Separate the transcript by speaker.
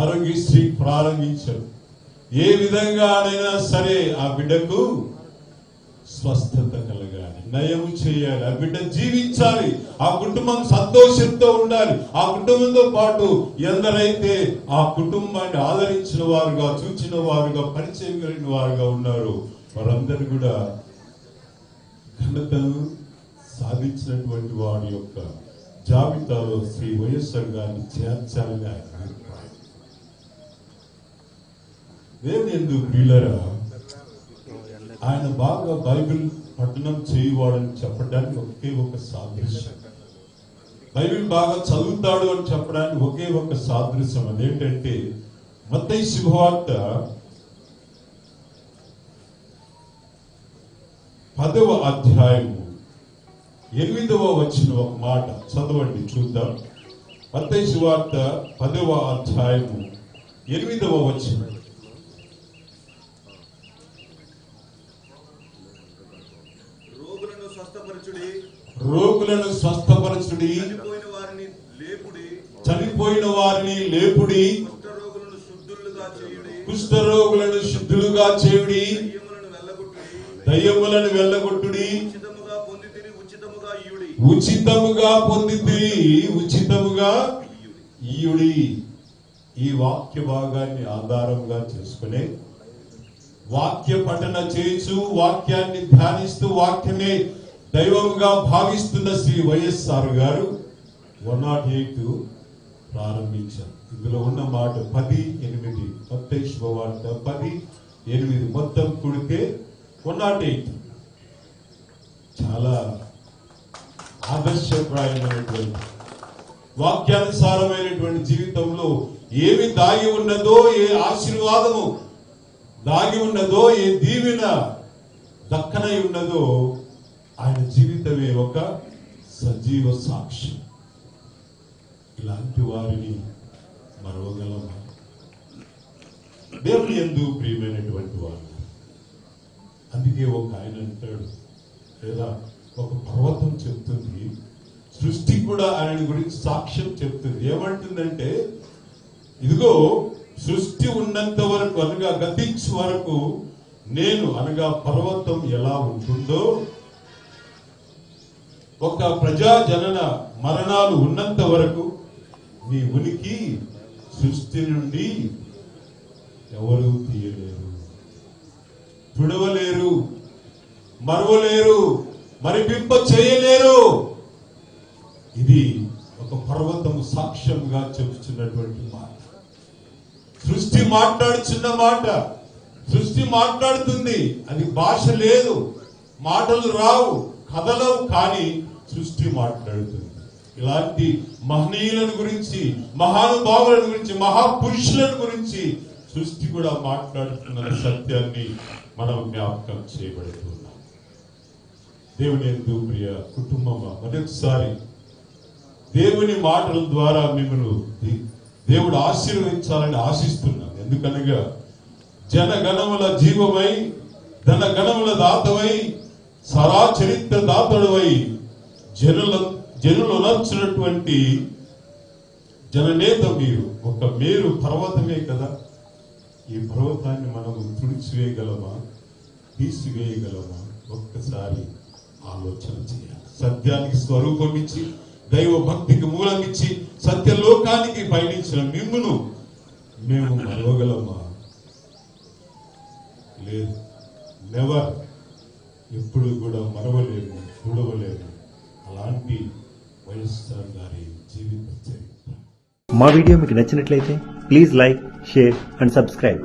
Speaker 1: ఆరోగ్యశ్రీ ప్రారంభించారు. ఏ విధంగానైనా సరే ఆ బిడ్డకు స్వస్థత కలగాలి నయము చేయాలి. ఆ బిడ్డ జీవించాలి ఆ కుటుంబం సంతోషంతో ఉండాలి. ఆ కుటుంబంతో పాటు ఎందరైతే ఆ కుటుంబాన్ని ఆదరించిన వారుగా చూచిన వారుగా పరిచయం కలిగిన వారుగా ఉన్నారు వారందరూ కూడా ఘనతను సాధించినటువంటి వారి యొక్క జాబితాలో శ్రీ వైఎస్ఆర్ గారిని చేర్చాలని ఆయన అభిప్రాయం ఎందుకు ప్రియులరా ఆయన బాగా బైబిల్ పఠనం చేయవాడని చెప్పడానికి ఒకే ఒక సాదృశ్యం. బైబిల్ బాగా చదువుతాడు అని చెప్పడానికి ఒకే ఒక సాదృశ్యం అదేంటంటే మతై శుభవార్త పదవ అధ్యాయము ఎనిమిదవ వచ్చిన ఒక మాట చదవండి చూద్దాం. మత్తయి శుభవార్త పదవ అధ్యాయము ఎనిమిదవ వచ్చిన
Speaker 2: స్వస్థపరచుడి.
Speaker 1: రోగులను స్వస్థపరచుడి.
Speaker 2: చనిపోయిన వారిని లేపుడి.
Speaker 1: చనిపోయిన వారిని లేపుడి.
Speaker 2: కుష్ఠ రోగులను శుద్ధులుగా చేయుడి.
Speaker 1: కుష్ఠరోగులను శుద్ధులుగా చేయుడి.
Speaker 2: దయ్యములను వెళ్ళగొట్టుడి.
Speaker 1: దయ్యములను వెళ్ళగొట్టుడి.
Speaker 2: ఉచితముగా పొంది ఉచితముగా ఇయుడి
Speaker 1: ఉచితముగా పొందితే ఉచితముగా
Speaker 2: ఇయుడి
Speaker 1: ఈయుడి. ఈ వాక్య భాగాన్ని ఆధారంగా చేసుకునే వాక్య పఠన చేస్తూ వాక్యాన్ని ధ్యానిస్తూ వాక్యమే దైవముగా భావిస్తున్న శ్రీ వైఎస్ఆర్ గారు వన్ నాట్ ఎయిట్ ప్రారంభించారు. ఇందులో ఉన్న మాట పది ఎనిమిది కొత్త శుభవార్త పది ఎనిమిది మొత్తం కుడితే వన్ నాట్ ఎయిట్. చాలా ఆదర్శప్రాయమైనటువంటి వాక్యానుసారమైనటువంటి జీవితంలో ఏమి దాగి ఉన్నదో ఏ ఆశీర్వాదము దాగి ఉన్నదో ఏ దీవెన దక్కనై ఉన్నదో ఆయన జీవితమే ఒక సజీవ సాక్ష్యం ఇలాంటి వారిని మరవగలమా? దేవుని ఎందు ప్రియమైనటువంటి వారు. అందుకే ఒక ఆయన అంటాడు లేదా ఒక పర్వతం చెప్తుంది సృష్టి కూడా ఆయన గురించి సాక్ష్యం చెప్తుంది. ఏమంటుందంటే ఇదిగో సృష్టి ఉన్నంత వరకు అనగా గతించు వరకు నేను అనగా పర్వతం ఎలా ఉంటుందో ఒక ప్రజా జనన మరణాలు ఉన్నంత వరకు నీ ఉనికి సృష్టి నుండి ఎవరు తీయలేరు. తుడవలేరు మరవలేరు మరిపింప చేయలేరు ఇది ఒక పర్వతము సాక్ష్యంగా చెబుతున్నటువంటి మాట. సృష్టి మాట్లాడుచున్న మాట సృష్టి మాట్లాడుతుంది అది భాష లేదు మాటలు రావు. కథలవు కానీ సృష్టి మాట్లాడుతుంది ఇలాంటి మహనీయులను గురించి మహానుభావులను గురించి మహాపురుషులను గురించి సృష్టి కూడా మాట్లాడుతున్న సత్యాన్ని మనం జ్ఞాపకం చేయబడుతున్నాం. దేవుని ఎందు ప్రియ కుటుంబమా మరొకసారి దేవుని మాటల ద్వారా మిమ్మల్ని దేవుడు ఆశీర్వదించాలని ఆశిస్తున్నాను. ఎందుకనగా జనగణముల జీవమై ధనగణముల దాతమై సరా చరిత్ర దాతడువై జనుల జనులు నచ్చినటువంటి జననేత మీరు. ఒక మేరు పర్వతమే కదా. ఈ పర్వతాన్ని మనము తుడిచివేయగలమా? తీసివేయగలమా? ఒక్కసారి ఆలోచన చేయాలి. సత్యానికి స్వరూపం ఇచ్చి దైవ భక్తికి మూలం ఇచ్చి సత్యలోకానికి పయనించిన మిమ్మును మేము మరవగలమా? లేదు. నెవర్ ఎప్పుడు కూడా మరవలేము చూడవలేము. అలాంటి వైఎస్ఆర్ గారి జీవిత చరిత్ర.
Speaker 3: మా వీడియో మీకు నచ్చినట్లయితే please like share and subscribe.